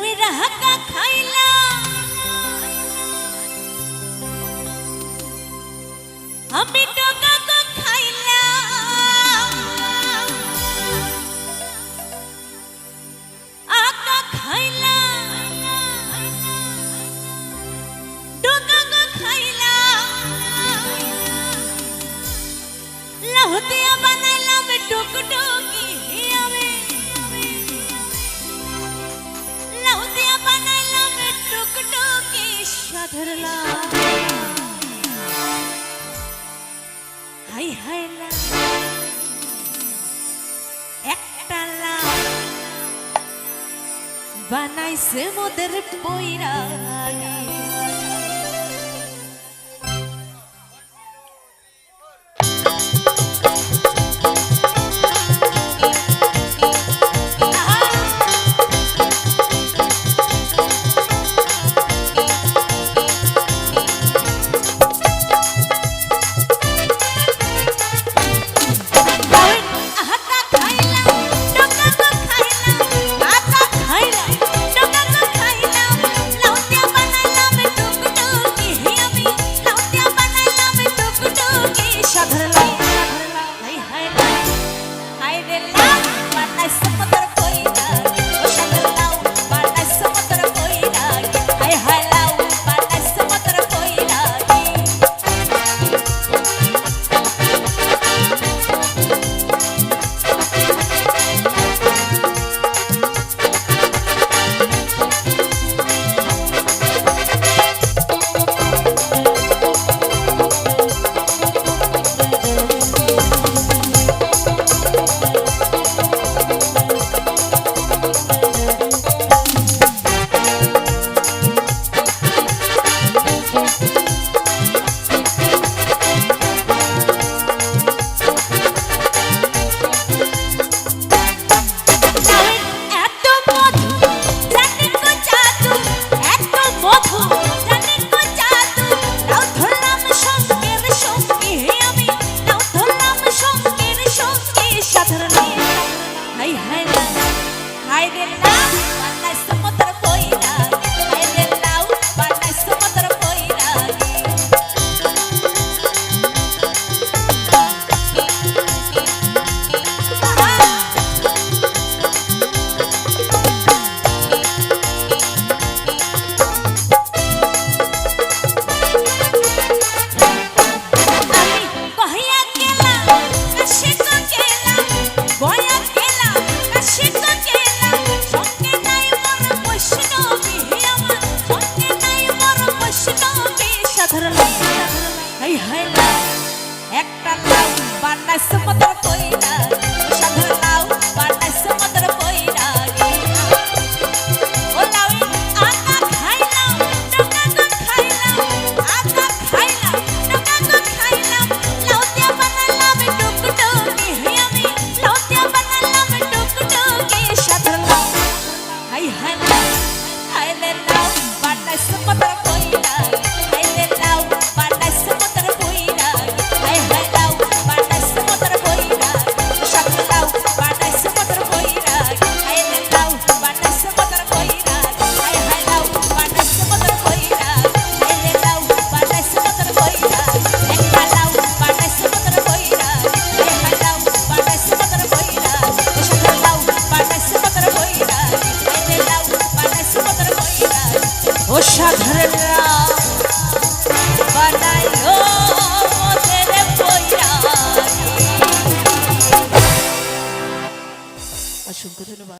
দুই রাহাকা খাইলা। আমি টাকা তো খাইলা আকা খাইলা টাকা তো খাইলা লাহতে আমার धरला হাই হাই লা একটা লা বানাইছে মোদের বইরা একটা লাউ বানাইছে মতো ধন্যবাদ